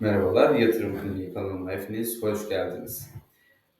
Merhabalar, Yatırım Kliniği kanalına hepiniz hoş geldiniz.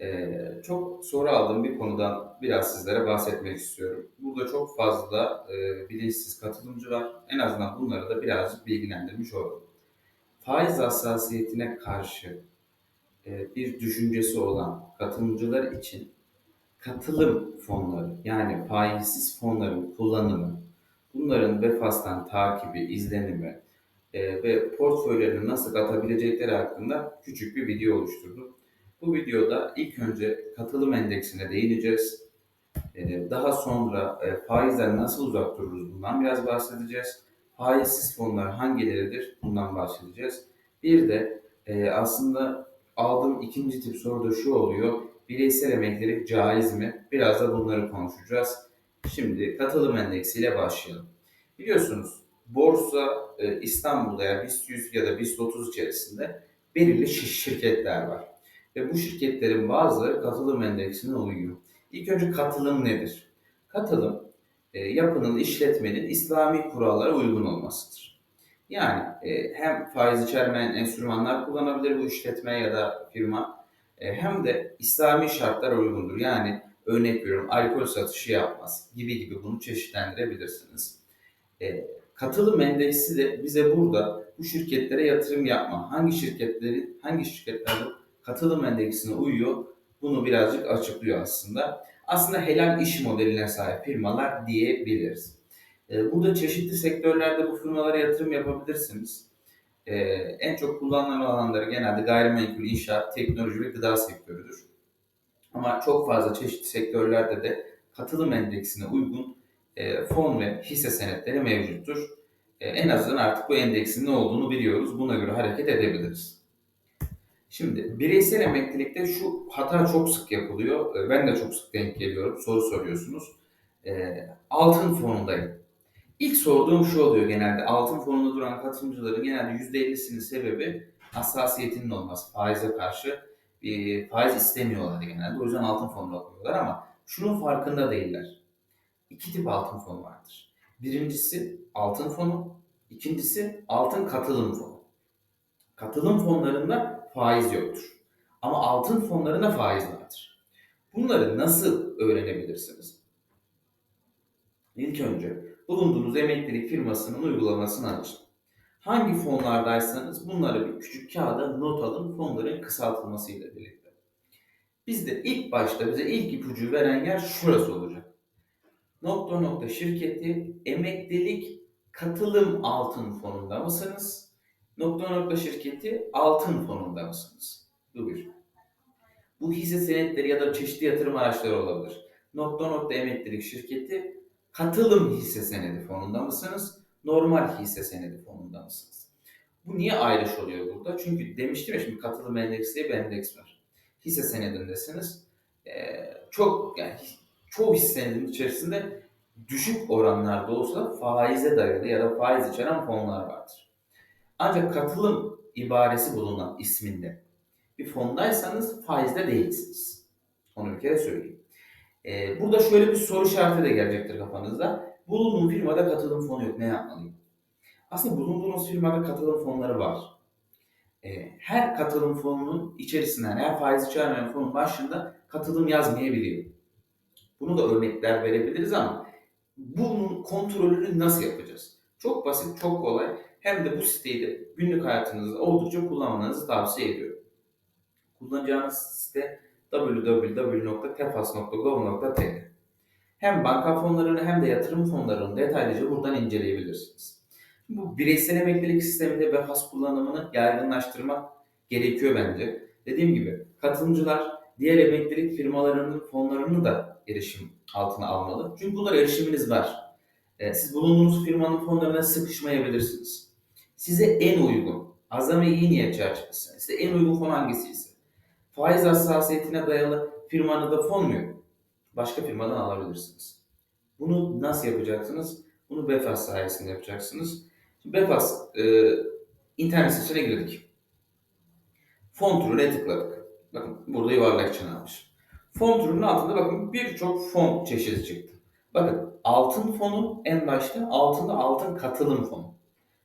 Ee, çok soru aldığım bir konudan biraz sizlere bahsetmek istiyorum. Burada çok fazla e, bilinçsiz katılımcı var. En azından bunları da birazcık bilgilendirmiş olalım. Faiz hassasiyetine karşı e, bir düşüncesi olan katılımcılar için katılım fonları yani faizsiz fonların kullanımı, bunların vefastan takibi, izlenimi, e, ve portföylerini nasıl katabilecekleri hakkında küçük bir video oluşturdum. Bu videoda ilk önce katılım endeksine değineceğiz. E, daha sonra e, faizden nasıl uzak dururuz bundan biraz bahsedeceğiz. Faizsiz fonlar hangileridir bundan bahsedeceğiz. Bir de e, aslında aldığım ikinci tip soru da şu oluyor. Bireysel emeklilik caiz mi? Biraz da bunları konuşacağız. Şimdi katılım endeksiyle başlayalım. Biliyorsunuz borsa e, İstanbul'da ya BIST 100 ya da BIST 30 içerisinde belirli şirketler var. Ve bu şirketlerin bazıları katılım endeksine uyuyor. İlk önce katılım nedir? Katılım e, yapının, işletmenin İslami kurallara uygun olmasıdır. Yani e, hem faiz içermeyen enstrümanlar kullanabilir bu işletme ya da firma e, hem de İslami şartlara uygundur. Yani örnek veriyorum alkol satışı yapmaz gibi gibi bunu çeşitlendirebilirsiniz. E, Katılım endeksi de bize burada bu şirketlere yatırım yapma, hangi şirketleri, hangi şirketler katılım endeksine uyuyor, bunu birazcık açıklıyor aslında. Aslında helal iş modeline sahip firmalar diyebiliriz. Ee, burada çeşitli sektörlerde bu firmalara yatırım yapabilirsiniz. Ee, en çok kullanılan alanları genelde gayrimenkul, inşaat, teknoloji ve gıda sektörüdür. Ama çok fazla çeşitli sektörlerde de katılım endeksine uygun e, fon ve hisse senetleri mevcuttur. E, en azından artık bu endeksin ne olduğunu biliyoruz. Buna göre hareket edebiliriz. Şimdi bireysel emeklilikte şu hata çok sık yapılıyor. E, ben de çok sık denk geliyorum. Soru soruyorsunuz. Altın fonundayım. İlk sorduğum şu oluyor genelde. Altın fonunda duran katılımcıların genelde %50'sinin sebebi hassasiyetinin olması. Faize karşı e, faiz istemiyorlar genelde. O yüzden altın fonuna koyuyorlar ama şunun farkında değiller iki tip altın fonu vardır. Birincisi altın fonu, ikincisi altın katılım fonu. Katılım fonlarında faiz yoktur. Ama altın fonlarında faiz vardır. Bunları nasıl öğrenebilirsiniz? İlk önce bulunduğunuz emeklilik firmasının uygulamasını açın. Hangi fonlardaysanız bunları bir küçük kağıda not alın fonların kısaltılmasıyla birlikte. Bizde ilk başta bize ilk ipucu veren yer şurası olacak nokta nokta şirketi emeklilik katılım altın fonunda mısınız? Nokta nokta şirketi altın fonunda mısınız? Bu bir. Bu hisse senetleri ya da çeşitli yatırım araçları olabilir. Nokta nokta emeklilik şirketi katılım hisse senedi fonunda mısınız? Normal hisse senedi fonunda mısınız? Bu niye ayrış oluyor burada? Çünkü demiştim ya şimdi katılım endeksi diye bir endeks var. Hisse senedindesiniz. Ee, çok yani çoğu hissenin içerisinde düşük oranlarda olsa faize dayalı ya da faiz içeren fonlar vardır. Ancak katılım ibaresi bulunan isminde bir fondaysanız faizde değilsiniz. Onu bir kere söyleyeyim. Ee, burada şöyle bir soru işareti de gelecektir kafanızda. Bulunduğum firmada katılım fonu yok. Ne yapmalıyım? Aslında bulunduğunuz firmada katılım fonları var. Ee, her katılım fonunun içerisinden, her faiz içermeyen fonun başında katılım yazmayabiliyor. Bunu da örnekler verebiliriz ama bunun kontrolünü nasıl yapacağız? Çok basit, çok kolay. Hem de bu siteyi de günlük hayatınızda oldukça kullanmanızı tavsiye ediyorum. Kullanacağınız site www.tefas.gov.tr Hem banka fonlarını hem de yatırım fonlarını detaylıca buradan inceleyebilirsiniz. Bu bireysel emeklilik sisteminde BEFAS kullanımını yaygınlaştırmak gerekiyor bence. Dediğim gibi katılımcılar diğer emeklilik firmalarının fonlarını da erişim altına almalı. Çünkü bunlara erişiminiz var. E, siz bulunduğunuz firmanın fonlarına sıkışmayabilirsiniz. Size en uygun, azami iyi niyet çerçevesinde, size en uygun fon hangisiyse, faiz hassasiyetine dayalı firmanızda fon mu yok? Başka firmadan alabilirsiniz. Bunu nasıl yapacaksınız? Bunu Befas sayesinde yapacaksınız. Şimdi e, internet sitesine girdik. Fon türüne tıkladık. Bakın burada yuvarlak çanağmış. Fon türünün altında bakın birçok fon çeşidi çıktı. Bakın altın fonu en başta altında altın katılım fonu.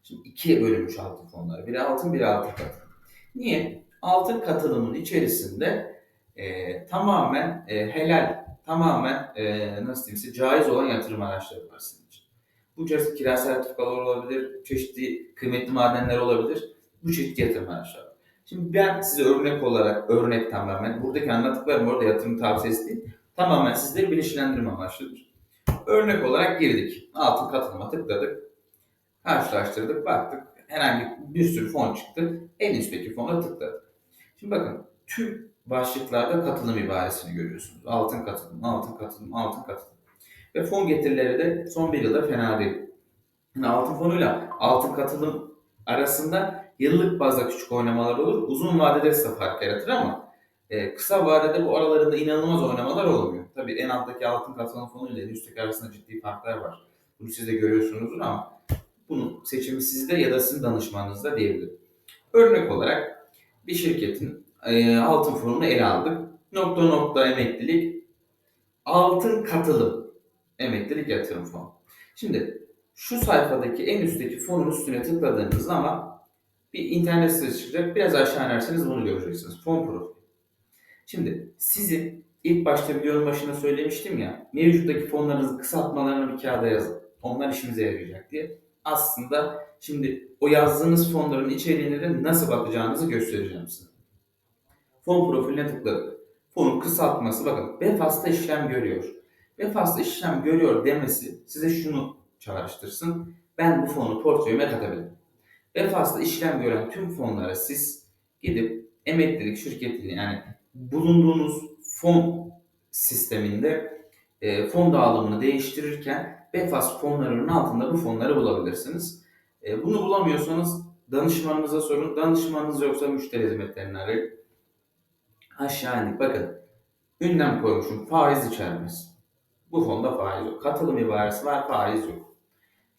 Şimdi ikiye bölünmüş altın fonları. Biri altın biri altın katılım. Niye? Altın katılımın içerisinde e, tamamen e, helal, tamamen e, nasıl diyeyim size caiz olan yatırım araçları var sizin için. Bu çeşitli kira sertifikalar olabilir, çeşitli kıymetli madenler olabilir. Bu çeşitli yatırım araçları. Şimdi ben size örnek olarak, örnek tamamen, buradaki anlattıklarım orada yatırım tavsiyesi değil, tamamen sizleri bilinçlendirme amaçlıdır. Örnek olarak girdik. Altın katılıma tıkladık. Karşılaştırdık, baktık. Herhangi bir sürü fon çıktı. En üstteki fona tıkladık. Şimdi bakın tüm başlıklarda katılım ibaresini görüyorsunuz. Altın katılım, altın katılım, altın katılım. Ve fon getirileri de son bir yılda fena değil. Yani altın fonuyla altın katılım arasında yıllık bazda küçük oynamalar olur. Uzun vadede ise fark yaratır ama e, kısa vadede bu aralarında inanılmaz oynamalar olmuyor. Tabii en alttaki altın katılım fonu ile en üstteki arasında ciddi farklar var. Bunu siz de görüyorsunuzdur ama bunun seçimi sizde ya da sizin danışmanınızda diyebilirim. Örnek olarak bir şirketin e, altın fonunu ele aldık. Nokta nokta emeklilik, altın katılım emeklilik yatırım fonu. Şimdi şu sayfadaki en üstteki fonun üstüne tıkladığınız zaman bir internet sitesi çıkacak. Biraz aşağı inerseniz bunu göreceksiniz. Fon profili. Şimdi sizin ilk başta videonun başında söylemiştim ya mevcuttaki fonlarınızı kısaltmalarını bir kağıda yazın. Onlar işimize yarayacak diye. Aslında şimdi o yazdığınız fonların içeriğine de nasıl bakacağınızı göstereceğim size. Fon profiline tıkladık. Fonun kısaltması bakın Befas'ta işlem görüyor. Befas'ta işlem görüyor demesi size şunu çağrıştırsın. Ben bu fonu portföyüme katabilirim. Befas'ta işlem gören tüm fonlara siz gidip emeklilik şirketini yani bulunduğunuz fon sisteminde e, fon dağılımını değiştirirken Befas fonlarının altında bu fonları bulabilirsiniz. E, bunu bulamıyorsanız danışmanınıza sorun. Danışmanınız yoksa müşteri hizmetlerini arayın. Aşağı indik. Bakın ünlem koymuşum. Faiz içermez. Bu fonda faiz yok. Katılım ibaresi var. Faiz yok.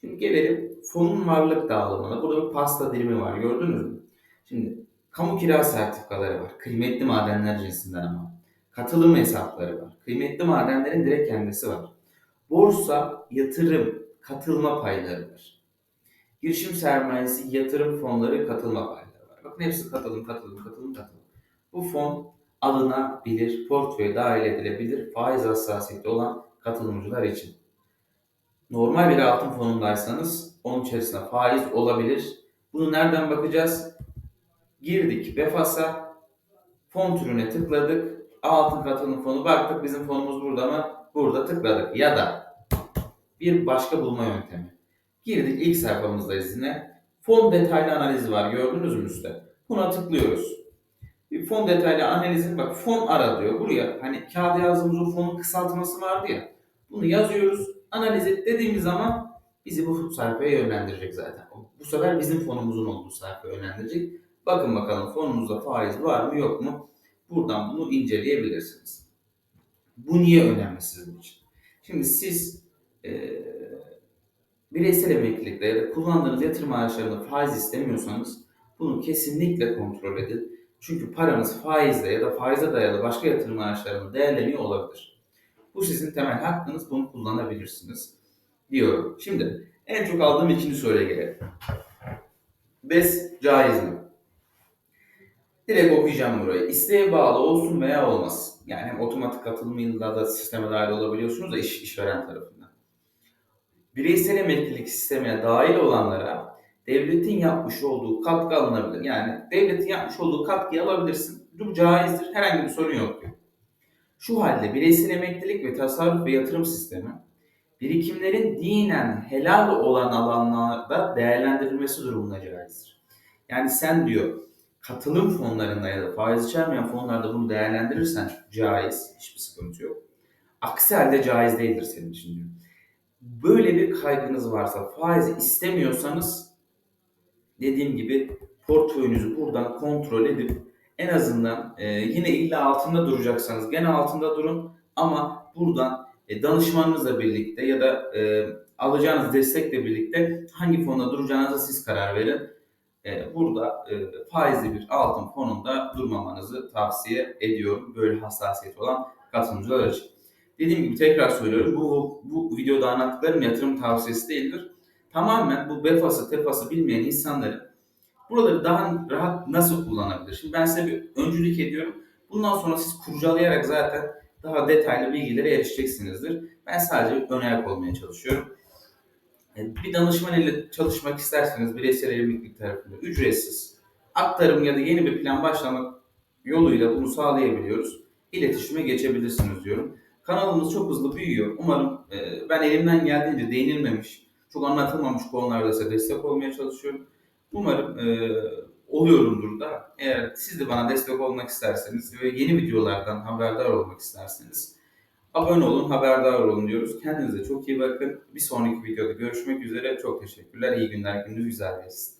Şimdi gelelim fonun varlık dağılımına. Burada bir pasta dilimi var. Gördünüz mü? Şimdi kamu kira sertifikaları var. Kıymetli madenler cinsinden ama. Katılım hesapları var. Kıymetli madenlerin direkt kendisi var. Borsa, yatırım, katılma payları var. Girişim sermayesi, yatırım fonları, katılma payları var. Bakın hepsi katılım, katılım, katılım, katılım. Bu fon alınabilir, portföye dahil edilebilir, faiz hassasiyeti olan katılımcılar için. Normal bir altın fonundaysanız onun içerisinde faiz olabilir. Bunu nereden bakacağız? Girdik Befas'a, fon türüne tıkladık, altın katılım fonu baktık bizim fonumuz burada mı? Burada tıkladık. Ya da bir başka bulma yöntemi. Girdik ilk sayfamızdayız yine. Fon detaylı analizi var gördünüz mü üstte? Buna tıklıyoruz. Bir fon detaylı analizin bak fon ara diyor. Buraya hani kağıda yazdığımız o fonun kısaltması vardı ya. Bunu yazıyoruz. Analiz et dediğimiz zaman bizi bu sayfaya yönlendirecek zaten. Bu sefer bizim fonumuzun olduğu sayfaya yönlendirecek. Bakın bakalım fonunuzda faiz var mı yok mu? Buradan bunu inceleyebilirsiniz. Bu niye önemli sizin için? Şimdi siz e, bireysel emeklilikte ya da kullandığınız yatırım araçlarında faiz istemiyorsanız bunu kesinlikle kontrol edin. Çünkü paranız faizle ya da faize dayalı başka yatırım araçlarında değerleniyor olabilir. Bu sizin temel hakkınız, bunu kullanabilirsiniz diyorum. Şimdi en çok aldığım ikinci soruya gelelim. BES caiz mi? Direkt okuyacağım burayı. İsteğe bağlı olsun veya olmasın. Yani hem otomatik katılımıyla da sisteme dahil olabiliyorsunuz da iş, işveren tarafından. Bireysel emeklilik sistemine dahil olanlara devletin yapmış olduğu katkı alınabilir. Yani devletin yapmış olduğu katkıyı alabilirsin. Bu caizdir. Herhangi bir sorun yok diyor. Şu halde bireysel emeklilik ve tasarruf ve yatırım sistemi birikimlerin dinen helal olan alanlarda değerlendirilmesi durumunda caizdir. Yani sen diyor katılım fonlarında ya da faiz içermeyen fonlarda bunu değerlendirirsen caiz, hiçbir sıkıntı yok. Aksi halde caiz değildir senin için diyor. Böyle bir kaygınız varsa, faiz istemiyorsanız dediğim gibi portföyünüzü buradan kontrol edip en azından e, yine illa altında duracaksanız gene altında durun ama buradan e, danışmanınızla birlikte ya da e, alacağınız destekle birlikte hangi fonda duracağınıza siz karar verin. E, burada e, faizli bir altın fonunda durmamanızı tavsiye ediyorum. Böyle hassasiyet olan katılımcılar için. Dediğim gibi tekrar söylüyorum. Bu, bu videoda anlattıklarım yatırım tavsiyesi değildir. Tamamen bu BEFA'sı, TEFA'sı bilmeyen insanların Buraları daha rahat nasıl kullanabilir? Şimdi ben size bir öncülük ediyorum. Bundan sonra siz kurcalayarak zaten daha detaylı bilgilere erişeceksinizdir. Ben sadece ön ayak olmaya çalışıyorum. E, Bir danışman ile çalışmak isterseniz bireysel evlilik tarafında ücretsiz aktarım ya da yeni bir plan başlamak yoluyla bunu sağlayabiliyoruz. İletişime geçebilirsiniz diyorum. Kanalımız çok hızlı büyüyor. Umarım e, ben elimden geldiğince değinilmemiş, çok anlatılmamış konularda size destek olmaya çalışıyorum. Umarım e, oluyorumdur da. Eğer siz de bana destek olmak isterseniz ve yeni videolardan haberdar olmak isterseniz abone olun, haberdar olun diyoruz. Kendinize çok iyi bakın. Bir sonraki videoda görüşmek üzere. Çok teşekkürler. İyi günler. Gününüz güzel geçsin.